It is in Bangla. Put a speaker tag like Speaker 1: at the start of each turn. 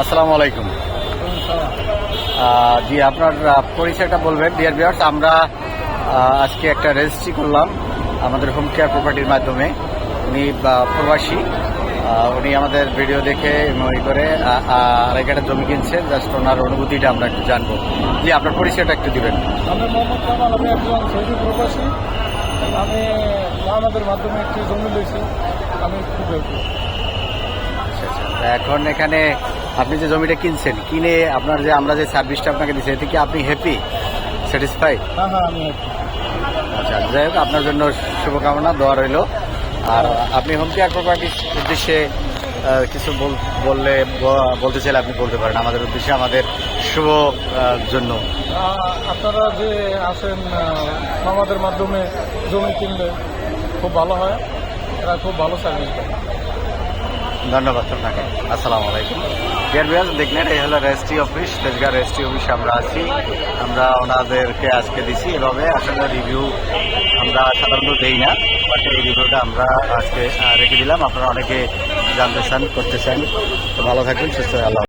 Speaker 1: আসসালামু আলাইকুম। জি আপনার পরিচয়টা বলবেন। ডিয়ার বিয়ার্স আমরা আজকে একটা রেজিস্ট্রি করলাম আমাদের হোম কেয়ার প্রপার্টির মাধ্যমে। উনি প্রবাসী। উনি আমাদের ভিডিও দেখে মনে করে আহ, আহ, আড়াই জমি কিনছেন। জাস্ট ওনার অনুভূতিটা আমরা একটু জানব। জি আপনার পরিচয়টা একটু দিবেন।
Speaker 2: আমি মোহাম্মদ কামাল আমি একজন সৌদি প্রবাসী। আমি আমাদের মাধ্যমে একটি জমি লইছি। আমি খুব
Speaker 1: আচ্ছা আচ্ছা। এখন এখানে আপনি যে জমিটা কিনছেন কিনে আপনার যে আমরা যে সার্ভিসটা আপনাকে দিচ্ছি এতে কি আপনি হ্যাপি স্যাটিসফাইড আচ্ছা যাই হোক আপনার জন্য শুভকামনা দেওয়া রইল। আর আপনি হোম কেয়ার প্রপার্টির উদ্দেশ্যে কিছু বললে বলতে চাইলে আপনি বলতে পারেন আমাদের উদ্দেশ্যে আমাদের শুভ জন্য।
Speaker 2: আপনারা যে আসেন আমাদের মাধ্যমে জমি কিনলে খুব ভালো হয় এরা খুব ভালো সার্ভিস দেয়।
Speaker 1: ধন্যবাদ আপনাকে। আসসালামু আলাইকুম। দেখলেন, এই হলো রেজিস্ট্রি অফিস তেজগাঁ রেজিস্ট্রি অফিসে আমরা আছি। আমরা ওনাদেরকে আজকে দিছি, এভাবে আসলে রিভিউ আমরা সাধারণত দেই না বাট এই রিভিউটা আমরা আজকে রেখে দিলাম। আপনারা অনেকে জানতে চান, করতে ভালো থাকবেন, সুস্থ আল্লাহ